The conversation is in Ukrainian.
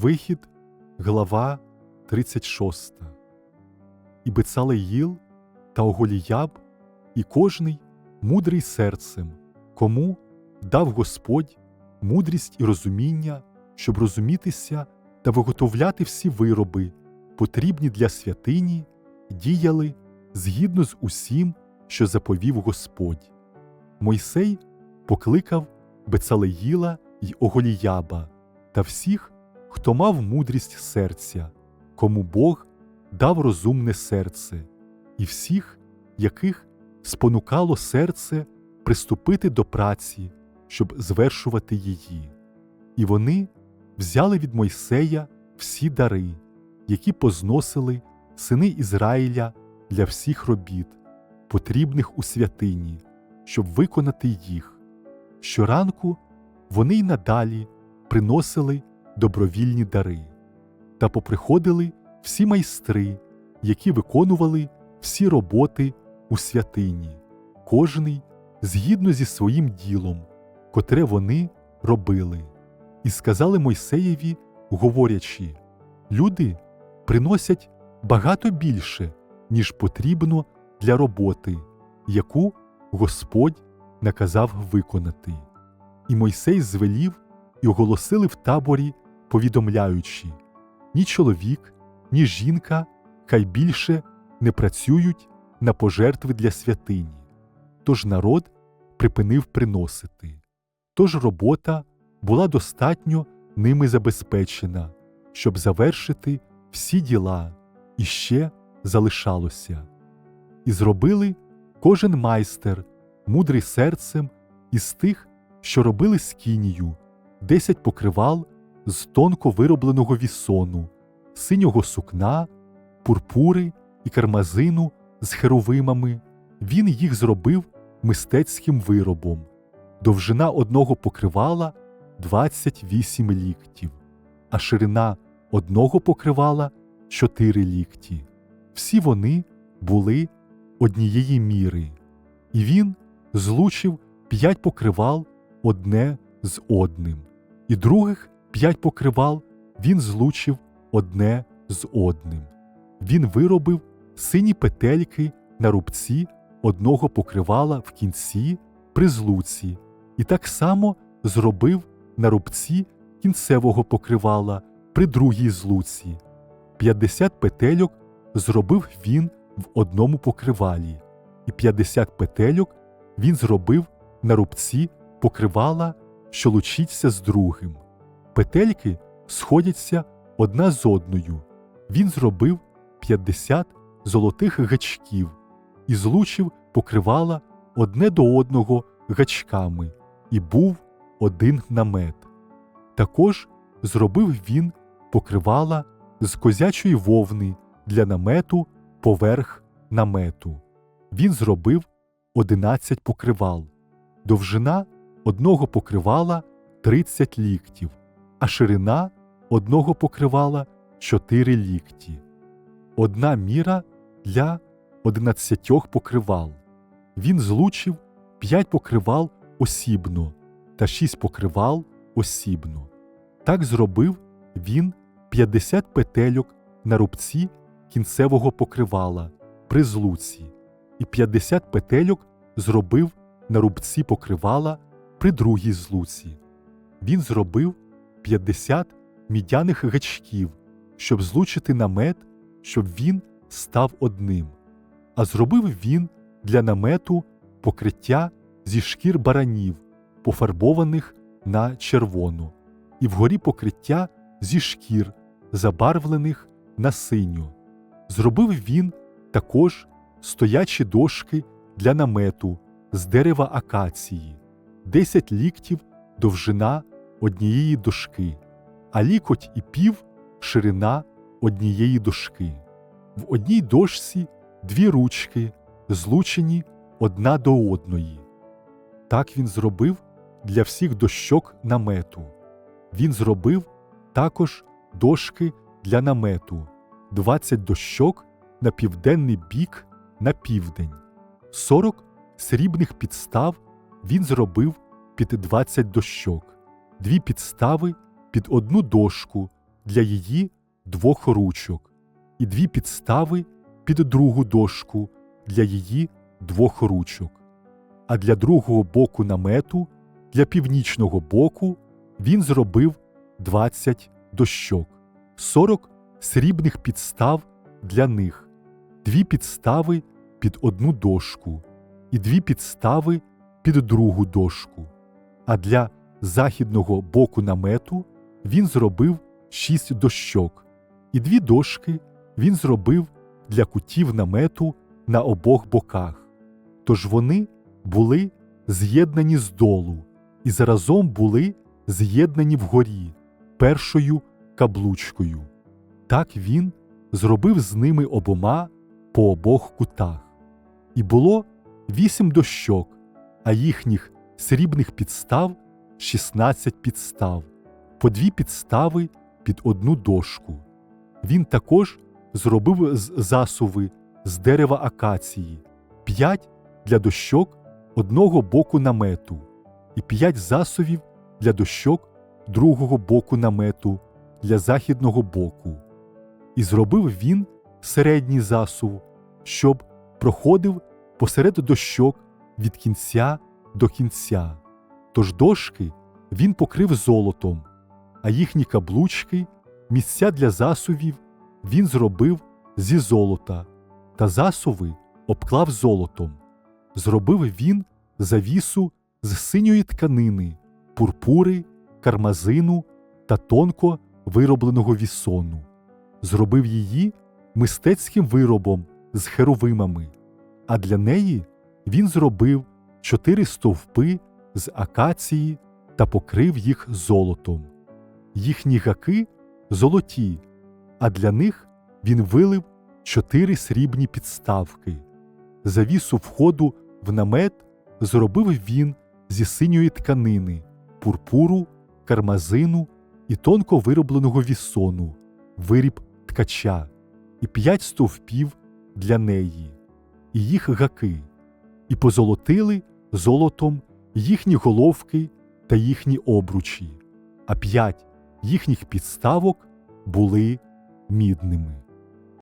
Вихід, глава 36. І Бецалеїл та Оголіяб, і кожний мудрий серцем, кому дав Господь мудрість і розуміння, щоб розумітися та виготовляти всі вироби, потрібні для святині, діяли згідно з усім, що заповів Господь. Мойсей покликав Бецалеїла й Оголіяба та всіх, хто мав мудрість серця, кому Бог дав розумне серце, і всіх, яких спонукало серце приступити до праці, щоб звершувати її. І вони взяли від Мойсея всі дари, які позносили сини Ізраїля для всіх робіт, потрібних у святині, щоб виконати їх. Щоранку вони й надалі приносили добровільні дари, та поприходили всі майстри, які виконували всі роботи у святині, кожний згідно зі своїм ділом, котре вони робили, і сказали Мойсеєві, говорячи: Люди приносять багато більше, ніж потрібно для роботи, яку Господь наказав виконати. І Мойсей звелів і оголосили в таборі, повідомляючи: ні чоловік, ні жінка хай більше не працюють на пожертви для святині. Тож народ припинив приносити. Тож робота була достатньо ними забезпечена, щоб завершити всі діла, і ще залишалося. І зробили кожен майстер, мудрий серцем, із тих, що робили скінію, десять покривал з тонко виробленого вісону, синього сукна, пурпури і кармазину з херовимами. Він їх зробив мистецьким виробом. Довжина одного покривала 28 ліктів, а ширина одного покривала 4 лікті. Всі вони були однієї міри, і він злучив п'ять покривал одне з одним, і других п'ять покривал він злучив одне з одним. Він виробив сині петельки на рубці одного покривала в кінці при злуці, і так само зробив на рубці кінцевого покривала при другій злуці. П'ятдесят петельок зробив він в одному покривалі, і п'ятдесят петельок він зробив на рубці покривала, що лучиться з другим. Петельки сходяться одна з одною. Він зробив 50 золотих гачків і злучив покривала одне до одного гачками, і був один намет. Також зробив він покривала з козячої вовни для намету поверх намету. Він зробив 11 покривал. Довжина одного покривала 30 ліктів, а ширина одного покривала 4 лікті. Одна міра для 11 покривал. Він злучив 5 покривал осібно та 6 покривал осібно. Так зробив він 50 петельок на рубці кінцевого покривала при злуці, і 50 петельок зробив на рубці покривала при другій злуці. Він зробив 50 мідяних гачків, щоб злучити намет, щоб він став одним. А зробив він для намету покриття зі шкір баранів, пофарбованих на червоно, і вгорі покриття зі шкір, забарвлених на синю. Зробив він також стоячі дошки для намету з дерева акації, 10 ліктів довжина однієї дошки, а лікоть і пів ширина однієї дошки. В одній дошці дві ручки, злучені одна до одної. Так він зробив для всіх дощок намету. Він зробив також дошки для намету, 20 дощок на південний бік на південь, 40 срібних підстав він зробив під 20 дощок, дві підстави під одну дошку для її двох ручок, і дві підстави під другу дошку для її двох ручок. А для другого боку намету, для північного боку, він зробив 20 дощок, 40 срібних підстав для них, дві підстави під одну дошку і дві підстави під другу дошку. А для західного боку намету він зробив шість дощок, і дві дошки він зробив для кутів намету на обох боках. Тож вони були з'єднані здолу і заразом були з'єднані вгорі першою каблучкою. Так він зробив з ними обома по обох кутах. І було вісім дощок, а їхніх срібних підстав 16 підстав, по дві підстави під одну дошку. Він також зробив засуви з дерева акації, п'ять для дощок одного боку намету, і п'ять засувів для дощок другого боку намету для західного боку. І зробив він середній засув, щоб проходив посеред дощок від кінця до кінця. Тож дошки він покрив золотом, а їхні каблучки, місця для засувів він зробив зі золота, та засуви обклав золотом. Зробив він завісу з синьої тканини, пурпури, кармазину та тонко виробленого вісону. Зробив її мистецьким виробом з херовимами, а для неї він зробив чотири стовпи з акації та покрив їх золотом. Їхні гаки золоті, а для них він вилив чотири срібні підставки. Завісу входу в намет зробив він зі синьої тканини, пурпуру, кармазину і тонко виробленого вісону, виріб ткача, і п'ять стовпів для неї, і їх гаки, і позолотили золотом їхні головки та їхні обручі, а п'ять їхніх підставок були мідними.